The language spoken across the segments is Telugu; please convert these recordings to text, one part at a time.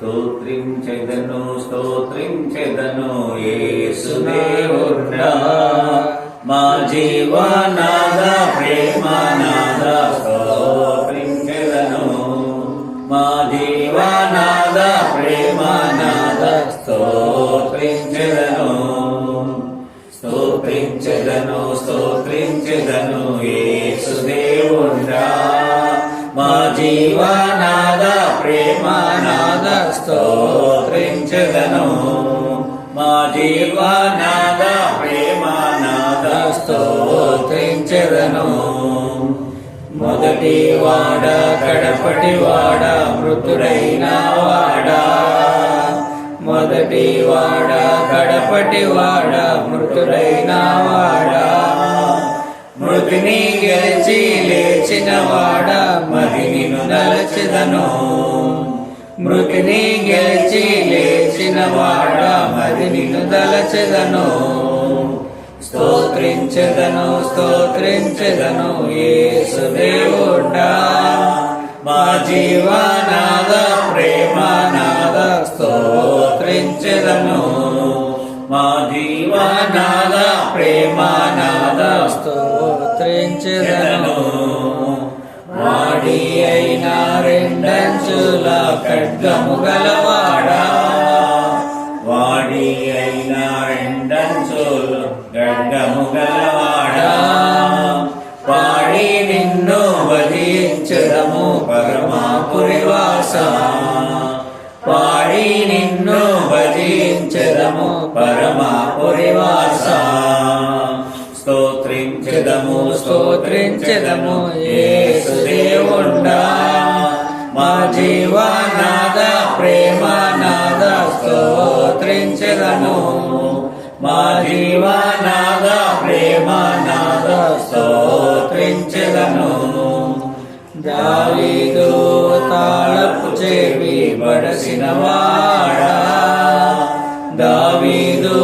స్తోత్రిం చెదను స్తోత్రిం చెదను యేసుదేవుడా మా జీవనాద ప్రేమనాద స్తోత్రిం చెదను. మా జీవనాద ప్రేమనాద స్తోత్రిం చెదను. స్తోత్రిం చెదను స్తోత్రిం చెదను యేసుదేవుడా మా జీవనాద ప్రేమనాద స్తోత్రించగను. మా జీవనాద ప్రేమనాద స్తోత్రించగను. మొదటి వాడ కడపటి వాడ మృతుడైన వాడా. మొదటి వాడ కడపటి వాడ మృతుడైన వాడా. మృతిని గెలిచి లేచిన వాడా నలచెదను మృతిని గెలిచి లేచిన వాడ మరి నిన్ను దలచెదను స్తోత్రించెదను స్తోత్రించెదను ఏసుదేవుడా మా జీవనాద ప్రేమనాద స్తోత్రించెదను. మా జీవనాద ప్రేమనాద స్తోత్రించెదను. రెండంచుల ఖడ్గము గలవాడా? వాడి అయిన రెండంచుల ఖడ్గము గలవాడా? వాడి నిన్ను వధించడము పరమాపురివాస. వాడి నిన్ను వధించడము పరమాపురివాస. స్తోత్రించదము స్తోత్రించదము ఏ సుదేవుండా మా జీవనాద ప్రేమనాద స్తోత్రించదను. మా జీవనాద ప్రేమనాద స్తోత్రించదను. దావీదు తాళపు చెవి బడసిన వాడా. దావీదు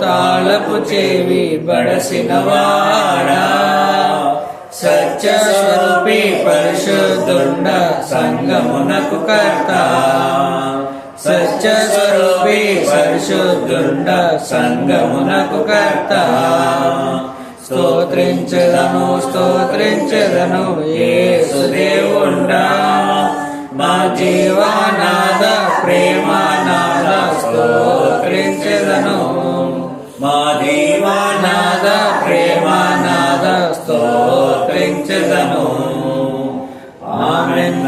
తాళపు చెవి బడసిన వాడా. సత్య స్వరూపి పరిశుద్ధుండ సంగమునకు కర్త. సత్య స్వరూపి పరిశుద్ధుండ సంగమునకు కర్త. స్తోత్రించదను స్తోత్రించదను యేసుదేవుండా మా జీవానాద ప్రేమానాద స్తోత్రించదను. మా జీవనాద ప్రేమానాద స్తోత్రించదను. ఆమెన్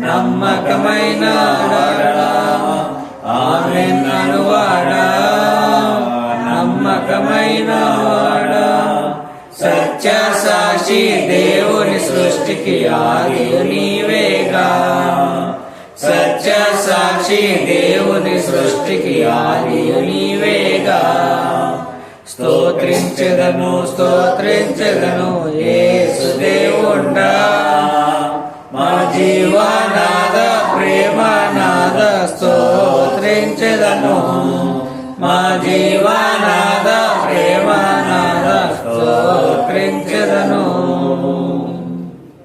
నమ్మకమైన వాడా. ఆమెన్ నమ్మకమైన వాడా? సత్య సాక్షి దేవుని సృష్టికి ఆది నీవేగా సత్య సాక్షి దేవుని సృష్టికి ఆది నీవేగా స్తోత్రించెదను స్తోత్రించదను యేసుదేవుండా మా జీవనాద ప్రేమనాద స్తోత్రించెదను. మా జీవనాద ప్రేమనాద స్తోత్రించెదను.